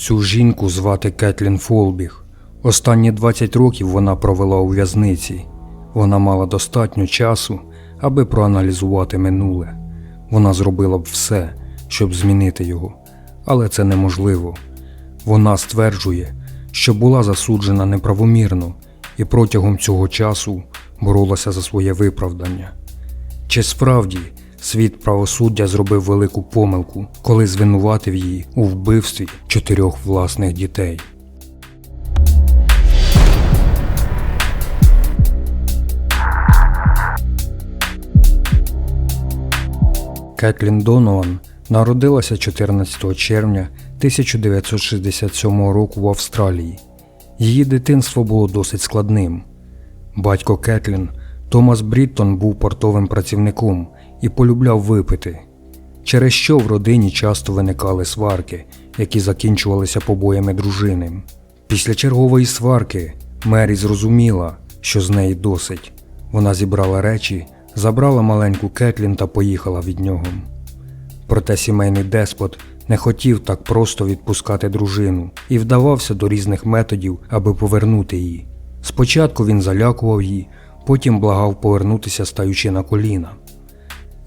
Цю жінку звати Кетлін Фолбіг. Останні 20 років вона провела у в'язниці. Вона мала достатньо часу, аби проаналізувати минуле. Вона зробила б все, щоб змінити його, але це неможливо. Вона стверджує, що була засуджена неправомірно і протягом цього часу боролася за своє виправдання. Чи справді світ правосуддя зробив велику помилку, коли звинуватив її у вбивстві чотирьох власних дітей? Кетлін Донован народилася 14 червня 1967 року в Австралії. Її дитинство було досить складним. Батько Кетлін Томас Бріттон був портовим працівником і полюбляв випити, через що в родині часто виникали сварки, які закінчувалися побоями дружини. Після чергової сварки Мері зрозуміла, що з неї досить. Вона зібрала речі, забрала маленьку Кетлін та поїхала від нього. Проте сімейний деспот не хотів так просто відпускати дружину і вдавався до різних методів, аби повернути її. Спочатку він залякував її, потім благав повернутися, стаючи на коліна.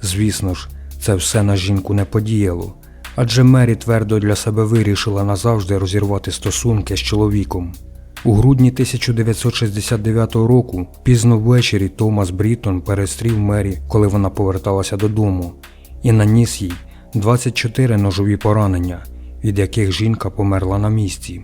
Звісно ж, це все на жінку не подіяло, адже Мері твердо для себе вирішила назавжди розірвати стосунки з чоловіком. У грудні 1969 року, пізно ввечері, Томас Брітон перестрів Мері, коли вона поверталася додому, і наніс їй 24 ножові поранення, від яких жінка померла на місці.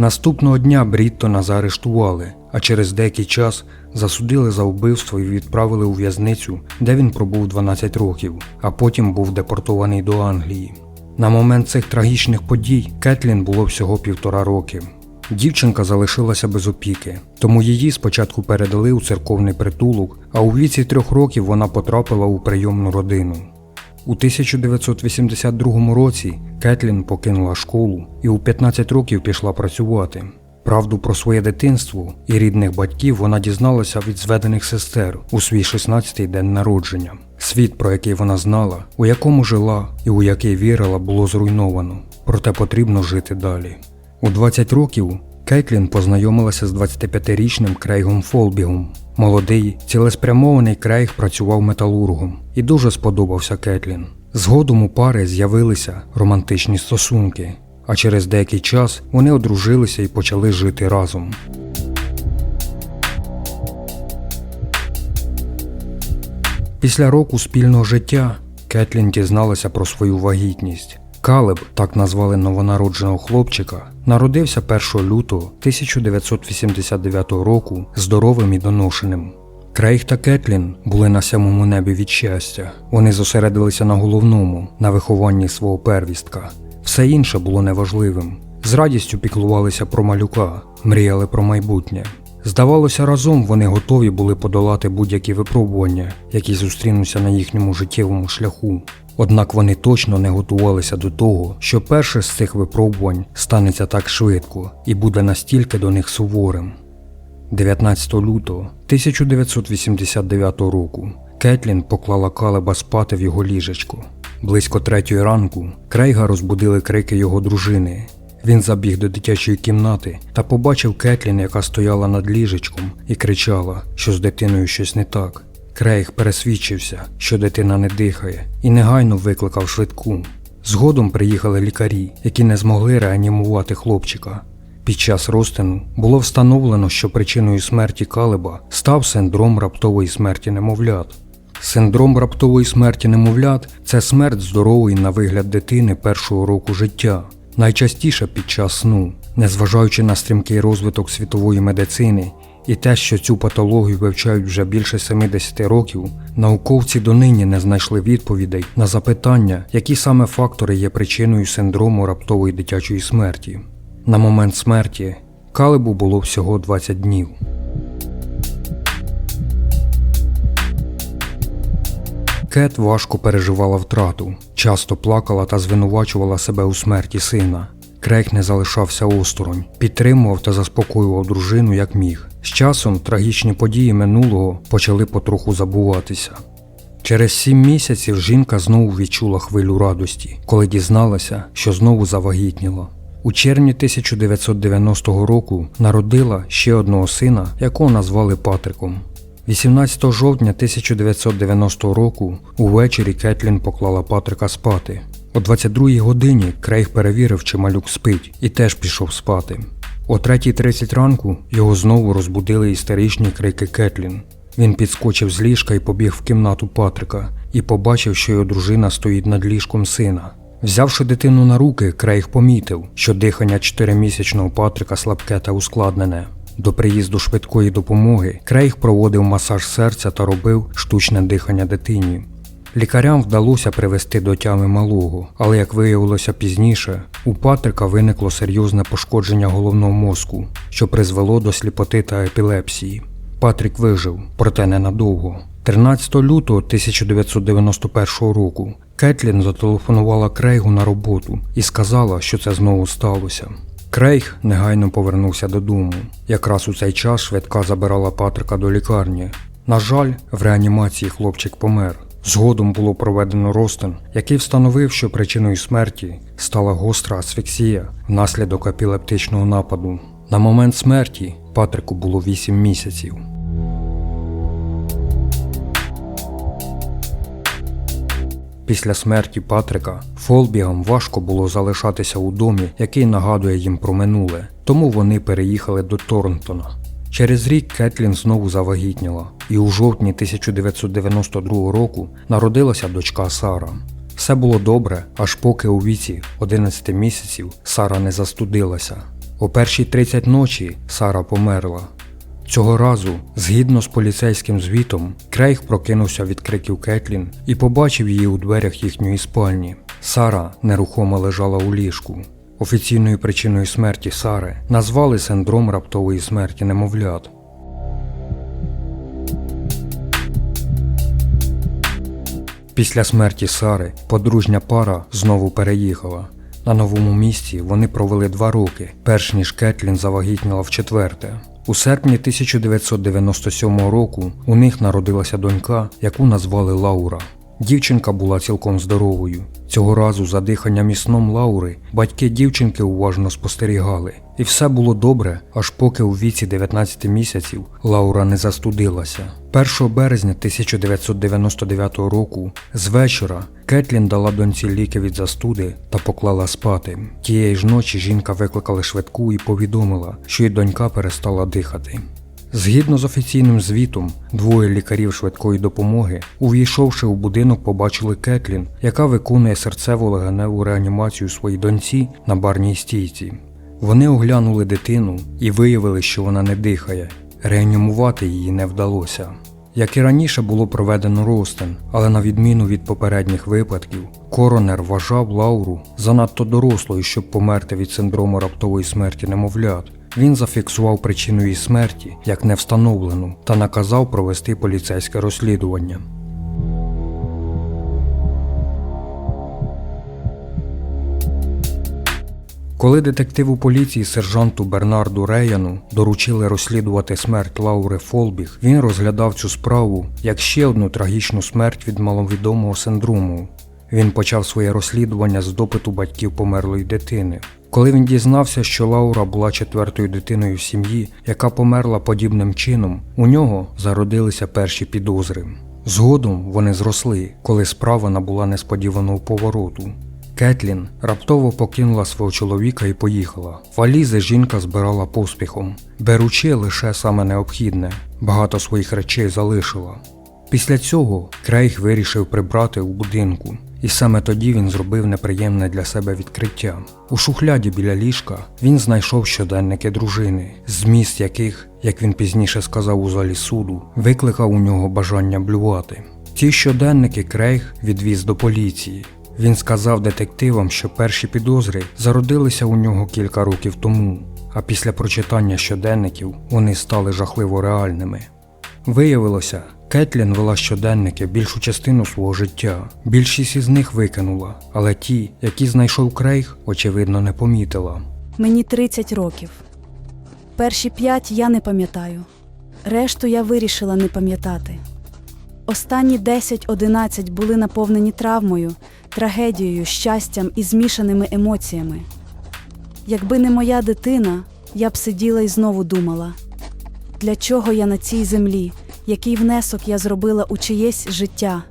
Наступного дня Бріттона заарештували, а через деякий час засудили за вбивство і відправили у в'язницю, де він пробув 12 років, а потім був депортований до Англії. На момент цих трагічних подій Кетлін було всього півтора роки. Дівчинка залишилася без опіки, тому її спочатку передали у церковний притулок, а у віці трьох років вона потрапила у прийомну родину. У 1982 році Кетлін покинула школу і у 15 років пішла працювати. Правду про своє дитинство і рідних батьків вона дізналася від зведених сестер у свій 16-й день народження. Світ, про який вона знала, у якому жила і у який вірила, було зруйновано, проте потрібно жити далі. У 20 років Кетлін познайомилася з 25-річним Крейгом Фолбігом. Молодий, цілеспрямований Крейг працював металургом і дуже сподобався Кетлін. Згодом у пари з'явилися романтичні стосунки, а через деякий час вони одружилися і почали жити разом. Після року спільного життя Кетлін дізналася про свою вагітність. Калеб, так назвали новонародженого хлопчика, народився 1 лютого 1989 року здоровим і доношеним. Крейг та Кетлін були на сьомому небі від щастя. Вони зосередилися на головному, на вихованні свого первістка. Все інше було неважливим. З радістю піклувалися про малюка, мріяли про майбутнє. Здавалося, разом вони готові були подолати будь-які випробування, які зустрінуться на їхньому життєвому шляху. Однак вони точно не готувалися до того, що перше з цих випробувань станеться так швидко і буде настільки до них суворим. 19 лютого 1989 року Кетлін поклала Калеба спати в його ліжечко. Близько третьої ранку Крейга розбудили крики його дружини. Він забіг до дитячої кімнати та побачив Кетлін, яка стояла над ліжечком і кричала, що з дитиною щось не так. Крейг пересвідчився, що дитина не дихає, і негайно викликав швидку. Згодом приїхали лікарі, які не змогли реанімувати хлопчика. Під час розтину було встановлено, що причиною смерті Калеба став синдром раптової смерті немовлят. Синдром раптової смерті немовлят це смерть здорової на вигляд дитини першого року життя, найчастіше під час сну, незважаючи на стрімкий розвиток світової медицини і те, що цю патологію вивчають вже більше 70 років, науковці донині не знайшли відповідей на запитання, які саме фактори є причиною синдрому раптової дитячої смерті. На момент смерті Калебу було всього 20 днів. Кет важко переживала втрату, часто плакала та звинувачувала себе у смерті сина. Крейг не залишався осторонь, підтримував та заспокоював дружину як міг. З часом трагічні події минулого почали потроху забуватися. Через сім місяців жінка знову відчула хвилю радості, коли дізналася, що знову завагітніла. У червні 1990 року народила ще одного сина, якого назвали Патриком. 18 жовтня 1990 року увечері Кетлін поклала Патрика спати. О 22 годині Крейг перевірив, чи малюк спить, і теж пішов спати. О 3.30 ранку його знову розбудили істеричні крики Кетлін. Він підскочив з ліжка і побіг в кімнату Патрика і побачив, що його дружина стоїть над ліжком сина. Взявши дитину на руки, Крейг помітив, що дихання чотиримісячного Патрика слабке та ускладнене. До приїзду швидкої допомоги Крейг проводив масаж серця та робив штучне дихання дитині. Лікарям вдалося привести до тями малого, але як виявилося пізніше, у Патрика виникло серйозне пошкодження головного мозку, що призвело до сліпоти та епілепсії. Патрік вижив, проте ненадовго. 13 лютого 1991 року Кетлін зателефонувала Крейгу на роботу і сказала, що це знову сталося. Крейг негайно повернувся додому. Якраз у цей час швидка забирала Патрика до лікарні. На жаль, в реанімації хлопчик помер. Згодом було проведено розтин, який встановив, що причиною смерті стала гостра асфіксія внаслідок епілептичного нападу. На момент смерті Патрику було 8 місяців. Після смерті Патрика Фолбігам важко було залишатися у домі, який нагадує їм про минуле, тому вони переїхали до Торнтона. Через рік Кетлін знову завагітніла, і у жовтні 1992 року народилася дочка Сара. Все було добре, аж поки у віці 11 місяців Сара не застудилася. О першій 30 ночі Сара померла. Цього разу, згідно з поліцейським звітом, Крейг прокинувся від криків Кетлін і побачив її у дверях їхньої спальні. Сара нерухомо лежала у ліжку. Офіційною причиною смерті Сари назвали синдром раптової смерті немовлят. Після смерті Сари подружня пара знову переїхала. На новому місці вони провели два роки, перш ніж Кетлін завагітніла в четверте. У серпні 1997 року у них народилася донька, яку назвали Лаура. Дівчинка була цілком здоровою. Цього разу за диханням і сном Лаури батьки дівчинки уважно спостерігали. І все було добре, аж поки у віці 19 місяців Лаура не застудилася. 1 березня 1999 року з вечора Кетлін дала доньці ліки від застуди та поклала спати. Тієї ж ночі жінка викликала швидку і повідомила, що її донька перестала дихати. Згідно з офіційним звітом, двоє лікарів швидкої допомоги, увійшовши у будинок, побачили Кетлін, яка виконує серцево-легеневу реанімацію своїй доньці на барній стійці. Вони оглянули дитину і виявили, що вона не дихає. Реанімувати її не вдалося. Як і раніше було проведено розтин, але на відміну від попередніх випадків, коронер вважав Лауру занадто дорослою, щоб померти від синдрому раптової смерті немовлят. Він зафіксував причину її смерті як невстановлену та наказав провести поліцейське розслідування. Коли детективу поліції сержанту Бернарду Реяну доручили розслідувати смерть Лаури Фолбіг, він розглядав цю справу як ще одну трагічну смерть від маловідомого синдрому. Він почав своє розслідування з допиту батьків померлої дитини. Коли він дізнався, що Лаура була четвертою дитиною в сім'ї, яка померла подібним чином, у нього зародилися перші підозри. Згодом вони зросли, коли справа набула несподіваного повороту. Кетлін раптово покинула свого чоловіка і поїхала. Валізи жінка збирала поспіхом, беручи лише саме необхідне, багато своїх речей залишила. Після цього Крейг вирішив прибрати у будинку, і саме тоді він зробив неприємне для себе відкриття. У шухляді біля ліжка він знайшов щоденники дружини, зміст яких, як він пізніше сказав у залі суду, викликав у нього бажання блювати. Ці щоденники Крейг відвіз до поліції. Він сказав детективам, що перші підозри зародилися у нього кілька років тому, а після прочитання щоденників вони стали жахливо реальними. Виявилося, Кетлін вела щоденники більшу частину свого життя. Більшість із них викинула, але ті, які знайшов Крейг, очевидно, не помітила. Мені 30 років. Перші п'ять я не пам'ятаю. Решту я вирішила не пам'ятати. Останні 10-11 були наповнені травмою, трагедією, щастям і змішаними емоціями. Якби не моя дитина, я б сиділа і знову думала, для чого я на цій землі, який внесок я зробила у чиєсь життя.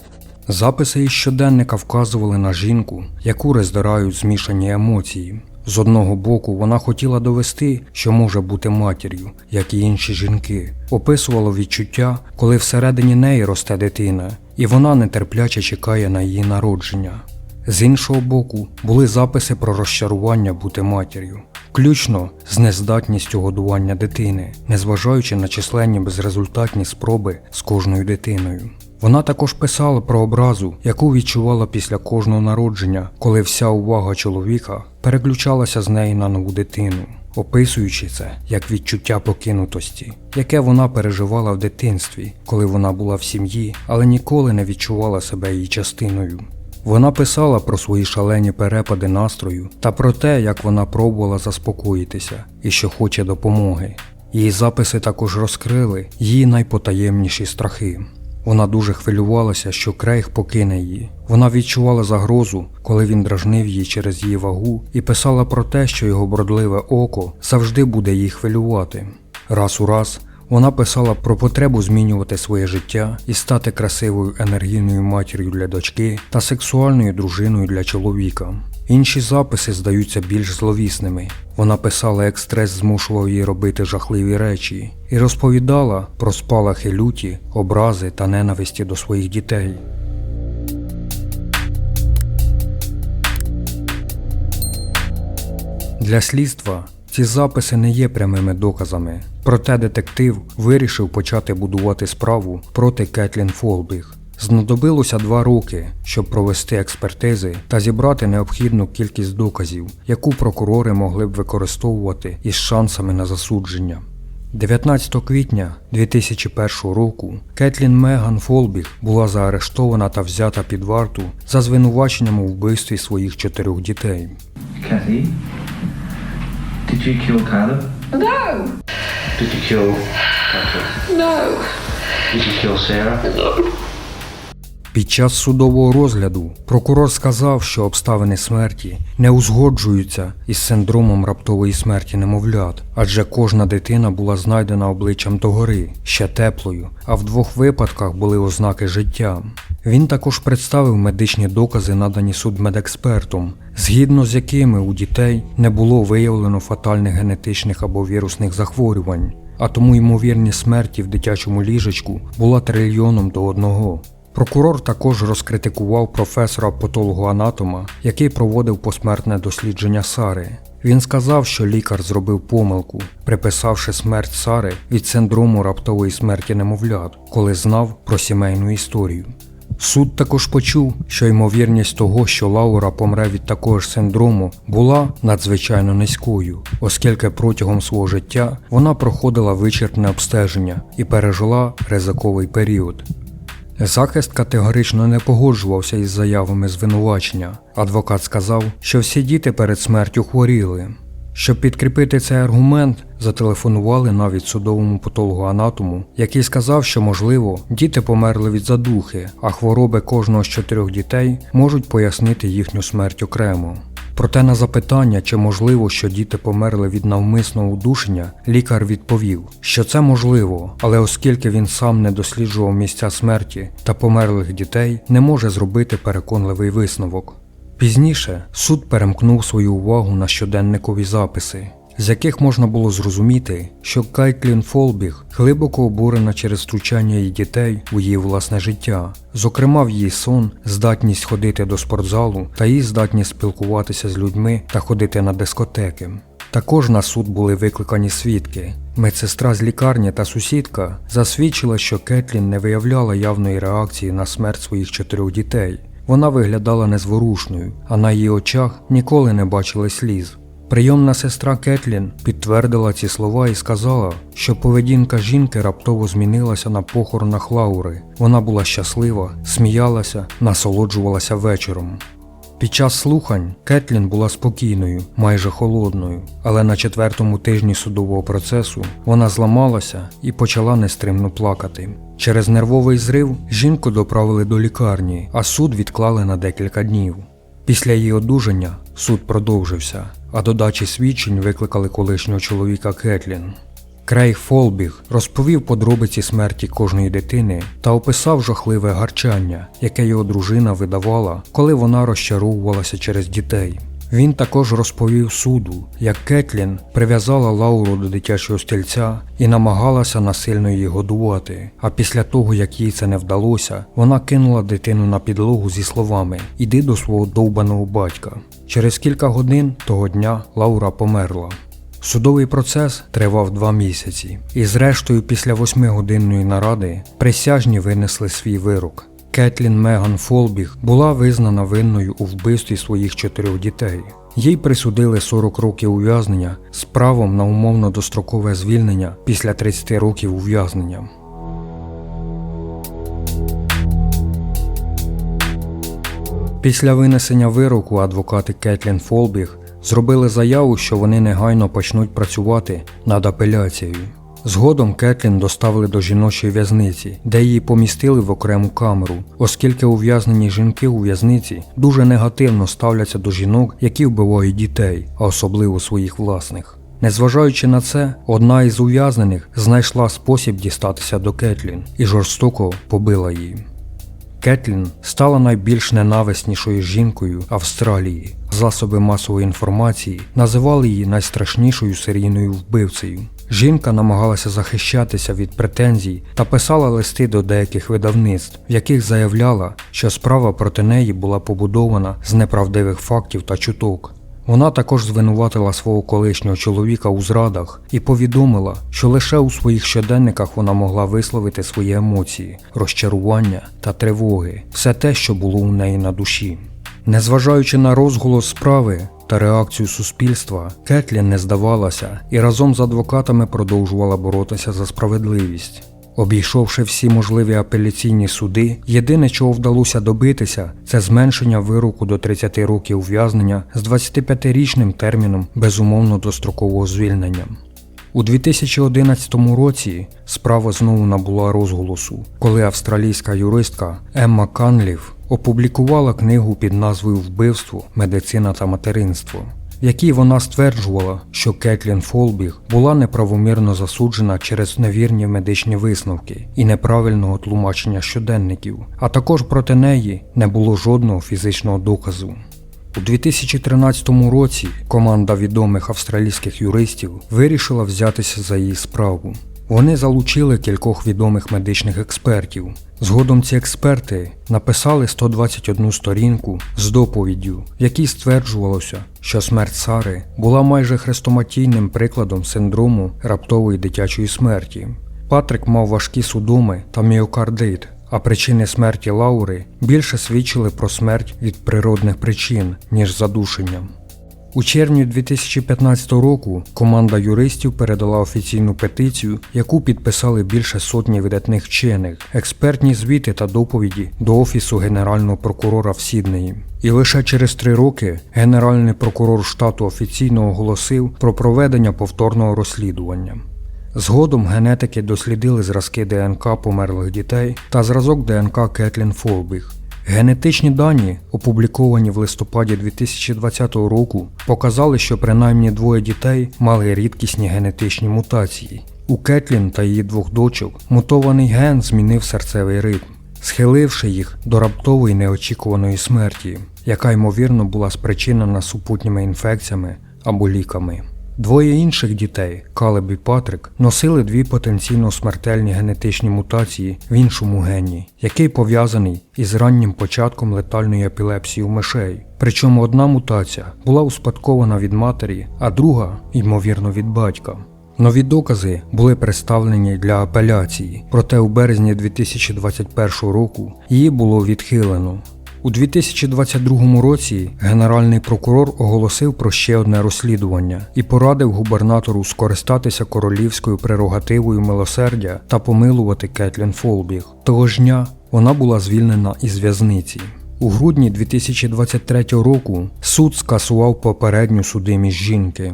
Записи із щоденника вказували на жінку, яку роздирають змішані емоції. З одного боку, вона хотіла довести, що може бути матір'ю, як і інші жінки, описувала відчуття, коли всередині неї росте дитина, і вона нетерпляче чекає на її народження. З іншого боку, були записи про розчарування бути матір'ю, включно з нездатністю годування дитини, незважаючи на численні безрезультатні спроби з кожною дитиною. Вона також писала про образу, яку відчувала після кожного народження, коли вся увага чоловіка переключалася з неї на нову дитину, описуючи це як відчуття покинутості, яке вона переживала в дитинстві, коли вона була в сім'ї, але ніколи не відчувала себе її частиною. Вона писала про свої шалені перепади настрою та про те, як вона пробувала заспокоїтися і що хоче допомоги. Її записи також розкрили її найпотаємніші страхи. Вона дуже хвилювалася, що Крейг покине її. Вона відчувала загрозу, коли він дражнив її через її вагу, і писала про те, що його бродливе око завжди буде її хвилювати. Раз у раз вона писала про потребу змінювати своє життя і стати красивою енергійною матір'ю для дочки та сексуальною дружиною для чоловіка. Інші записи здаються більш зловісними. Вона писала, як стрес змушував її робити жахливі речі, і розповідала про спалахи люті, образи та ненависті до своїх дітей. Для слідства ці записи не є прямими доказами, проте детектив вирішив почати будувати справу проти Кетлін Фолбіг. Знадобилося два роки, щоб провести експертизи та зібрати необхідну кількість доказів, яку прокурори могли б використовувати із шансами на засудження. 19 квітня 2001 року Кетлін Меган Фолбіг була заарештована та взята під варту за звинуваченням у вбивстві своїх чотирьох дітей. Did you kill Caleb? No, Did you kill Patrick? no, Did you kill Sarah? Під час судового розгляду прокурор сказав, що обставини смерті не узгоджуються із синдромом раптової смерті немовлят, адже кожна дитина була знайдена обличчям догори, ще теплою, а в двох випадках були ознаки життя. Він також представив медичні докази, надані судмедекспертом, згідно з якими у дітей не було виявлено фатальних генетичних або вірусних захворювань, а тому ймовірність смерті в дитячому ліжечку була трильйоном до одного. Прокурор також розкритикував професора патологоанатома, який проводив посмертне дослідження Сари. Він сказав, що лікар зробив помилку, приписавши смерть Сари від синдрому раптової смерті немовлят, коли знав про сімейну історію. Суд також почув, що ймовірність того, що Лаура помре від такого ж синдрому, була надзвичайно низькою, оскільки протягом свого життя вона проходила вичерпне обстеження і пережила ризиковий період. Захист категорично не погоджувався із заявами звинувачення. Адвокат сказав, що всі діти перед смертю хворіли. Щоб підкріпити цей аргумент, зателефонували навіть судовому патологоанатому, який сказав, що можливо діти померли від задухи, а хвороби кожного з чотирьох дітей можуть пояснити їхню смерть окремо. Проте на запитання, чи можливо, що діти померли від навмисного удушення, лікар відповів, що це можливо, але оскільки він сам не досліджував місця смерті та померлих дітей, не може зробити переконливий висновок. Пізніше суд перемкнув свою увагу на щоденникові записи, з яких можна було зрозуміти, що Кайтлін Фолбіг глибоко обурена через втручання її дітей у її власне життя, зокрема в її сон, здатність ходити до спортзалу та її здатність спілкуватися з людьми та ходити на дискотеки. Також на суд були викликані свідки. Медсестра з лікарні та сусідка засвідчила, що Кетлін не виявляла явної реакції на смерть своїх чотирьох дітей. Вона виглядала незворушною, а на її очах ніколи не бачили сліз. Прийомна сестра Кетлін підтвердила ці слова і сказала, що поведінка жінки раптово змінилася на похоронах Лаури. Вона була щаслива, сміялася, насолоджувалася вечором. Під час слухань Кетлін була спокійною, майже холодною, але на четвертому тижні судового процесу вона зламалася і почала нестримно плакати. Через нервовий зрив жінку доправили до лікарні, а суд відклали на декілька днів. Після її одужання суд продовжився, а додачі свідчень викликали колишнього чоловіка Кетлін. Крейг Фолбіг розповів подробиці смерті кожної дитини та описав жахливе гарчання, яке його дружина видавала, коли вона розчаровувалася через дітей. Він також розповів суду, як Кетлін прив'язала Лауру до дитячого стільця і намагалася насильно її годувати. А після того, як їй це не вдалося, вона кинула дитину на підлогу зі словами Іди до свого довбаного батька. Через кілька годин того дня Лаура померла. Судовий процес тривав два місяці, і зрештою, після восьмигодинної наради, присяжні винесли свій вирок. Кетлін Меган Фолбіг була визнана винною у вбивстві своїх чотирьох дітей. Їй присудили 40 років ув'язнення з правом на умовно дострокове звільнення після 30 років ув'язнення. Після винесення вироку адвокати Кетлін Фолбіг зробили заяву, що вони негайно почнуть працювати над апеляцією. Згодом Кетлін доставили до жіночої в'язниці, де її помістили в окрему камеру, оскільки ув'язнені жінки у в'язниці дуже негативно ставляться до жінок, які вбивають дітей, а особливо своїх власних. Незважаючи на це, одна із ув'язнених знайшла спосіб дістатися до Кетлін і жорстоко побила її. Кетлін стала найбільш ненависнішою жінкою Австралії. Засоби масової інформації називали її найстрашнішою серійною вбивцею. Жінка намагалася захищатися від претензій та писала листи до деяких видавництв, в яких заявляла, що справа проти неї була побудована з неправдивих фактів та чуток. Вона також звинуватила свого колишнього чоловіка у зрадах і повідомила, що лише у своїх щоденниках вона могла висловити свої емоції, розчарування та тривоги, все те, що було у неї на душі. Незважаючи на розголос справи та реакцію суспільства, Кетлін не здавалася і разом з адвокатами продовжувала боротися за справедливість. Обійшовши всі можливі апеляційні суди, єдине, чого вдалося добитися, це зменшення вироку до 30 років ув'язнення з 25-річним терміном безумовно дострокового звільнення. У 2011 році справа знову набула розголосу, коли австралійська юристка Емма Канлів опублікувала книгу під назвою Вбивство, медицина та материнство, в якій вона стверджувала, що Кетлін Фолбіг була неправомірно засуджена через невірні медичні висновки і неправильного тлумачення щоденників, а також проти неї не було жодного фізичного доказу. У 2013 році команда відомих австралійських юристів вирішила взятися за її справу. Вони залучили кількох відомих медичних експертів. Згодом ці експерти написали 121 сторінку з доповіддю, в якій стверджувалося, що смерть Сари була майже хрестоматійним прикладом синдрому раптової дитячої смерті. Патрик мав важкі судоми та міокардит, а причини смерті Лаури більше свідчили про смерть від природних причин, ніж задушенням. У червні 2015 року команда юристів передала офіційну петицію, яку підписали більше сотні видатних вчених, експертні звіти та доповіді до Офісу Генерального прокурора в Сіднеї. І лише через три роки Генеральний прокурор штату офіційно оголосив про проведення повторного розслідування. Згодом генетики дослідили зразки ДНК померлих дітей та зразок ДНК Кетлін Фолбіг. Генетичні дані, опубліковані в листопаді 2020 року, показали, що принаймні двоє дітей мали рідкісні генетичні мутації. У Кетлін та її двох дочок мутований ген змінив серцевий ритм, схиливши їх до раптової неочікуваної смерті, яка ймовірно була спричинена супутніми інфекціями або ліками. Двоє інших дітей, Калеб і Патрик, носили дві потенційно смертельні генетичні мутації в іншому гені, який пов'язаний із раннім початком летальної епілепсії у мишей. Причому одна мутація була успадкована від матері, а друга, ймовірно, від батька. Нові докази були представлені для апеляції, проте у березні 2021 року її було відхилено. У 2022 році генеральний прокурор оголосив про ще одне розслідування і порадив губернатору скористатися королівською прерогативою милосердя та помилувати Кетлін Фолбіг. Того ж дня вона була звільнена із в'язниці. У грудні 2023 року суд скасував попередню судимість жінки.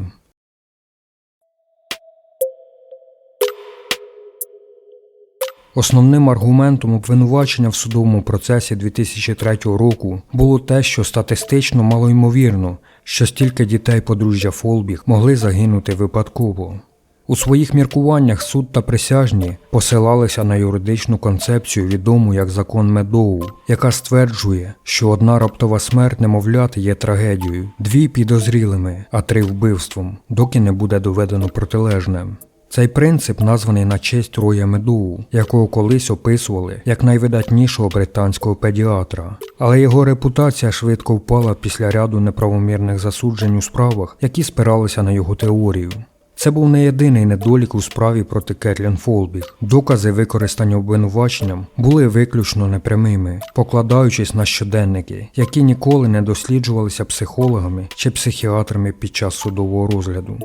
Основним аргументом обвинувачення в судовому процесі 2003 року було те, що статистично малоймовірно, що стільки дітей подружжя Фолбіг могли загинути випадково. У своїх міркуваннях суд та присяжні посилалися на юридичну концепцію, відому як закон Медоу, яка стверджує, що одна раптова смерть немовляти є трагедією, дві підозрілими, а три вбивством, доки не буде доведено протилежне. Цей принцип названий на честь Роя Медоу, якого колись описували як найвидатнішого британського педіатра. Але його репутація швидко впала після ряду неправомірних засуджень у справах, які спиралися на його теорію. Це був не єдиний недолік у справі проти Кетлін Фолбіг. Докази використання обвинуваченням були виключно непрямими, покладаючись на щоденники, які ніколи не досліджувалися психологами чи психіатрами під час судового розгляду.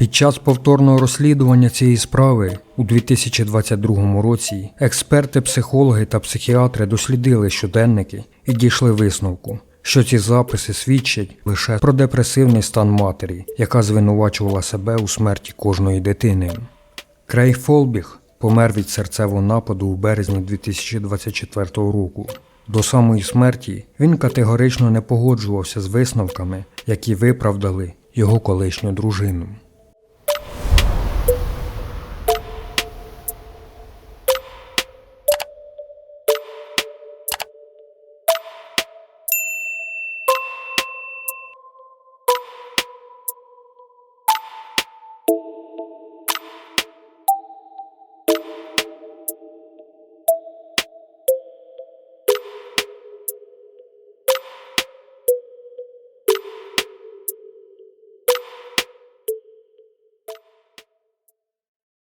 Під час повторного розслідування цієї справи у 2022 році експерти, психологи та психіатри дослідили щоденники і дійшли висновку, що ці записи свідчать лише про депресивний стан матері, яка звинувачувала себе у смерті кожної дитини. Крей Фолбіг помер від серцевого нападу у березні 2024 року. До самої смерті він категорично не погоджувався з висновками, які виправдали його колишню дружину.